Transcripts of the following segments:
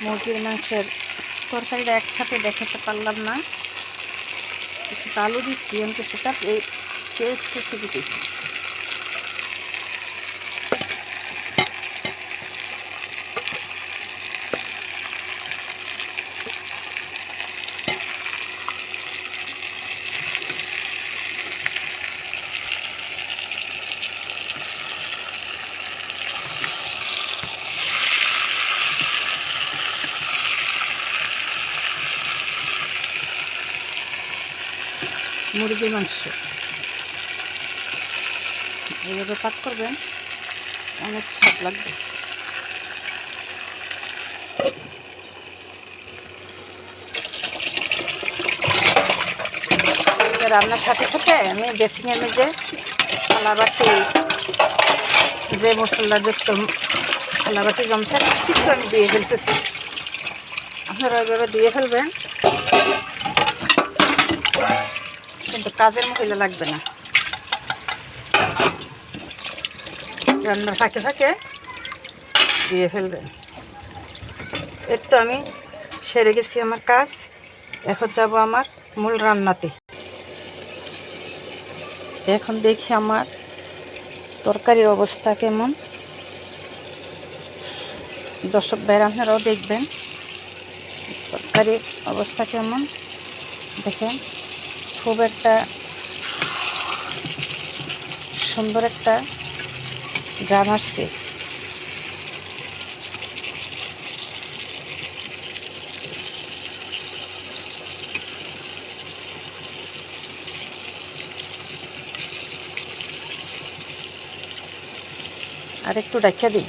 মুরগির মাংসের তরকারিটা একসাথে দেখাতে পারলাম না। কিছুটা আলু দিচ্ছি আমি কিছুটা পেস্ট কিছু দিতেছি মুরগির মাংস এইভাবে পাক করবেন, অনেক স্বাদ লাগবে। রান্নার সাথে সাথে আমি বেসিংয়ের মধ্যে থালাবাটি যে মশলা যুক্ত থালাবাটি জমছে, কিছু আমি দিয়ে ফেলতেছি। আপনারা ওইভাবে দিয়ে ফেলবেন। কিন্তু কাজের মহিলা লাগবে না। রান্নার ফাঁকে ফাঁকে দিয়ে ফেলবে। এর তো আমি সেরে গেছি আমার কাজ। এখন যাব আমার মূল রান্নাতে। এখন দেখি আমার তরকারির অবস্থা কেমন। দর্শক আপনারাও দেখবেন। তরকারির অবস্থা কেমন? দেখেন। খুব একটা সুন্দর একটা গান আসছে আর একটু ডাকিয়া দিই।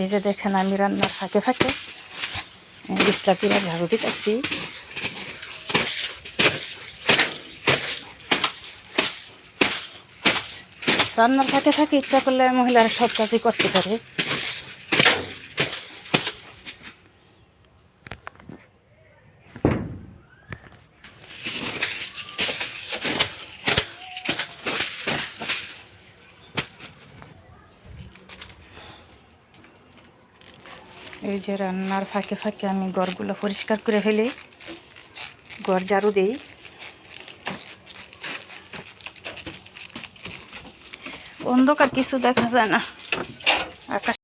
এই যে দেখেন, আমি রান্নার ফাঁকে ফাঁকে বিস্তাপিরা ঝাড়ু দিতেছি। রান্নার ফাঁকে ফাঁকে ইচ্ছা করলে মহিলারা সব কাজই করতে পারে। এই যে রান্নার ফাঁকে ফাঁকে আমি ঘরগুলো পরিষ্কার করে ফেলি। ঘর ঝাড়ু দিই। অন্ধকার কিছু দেখা যায় না। আকাশ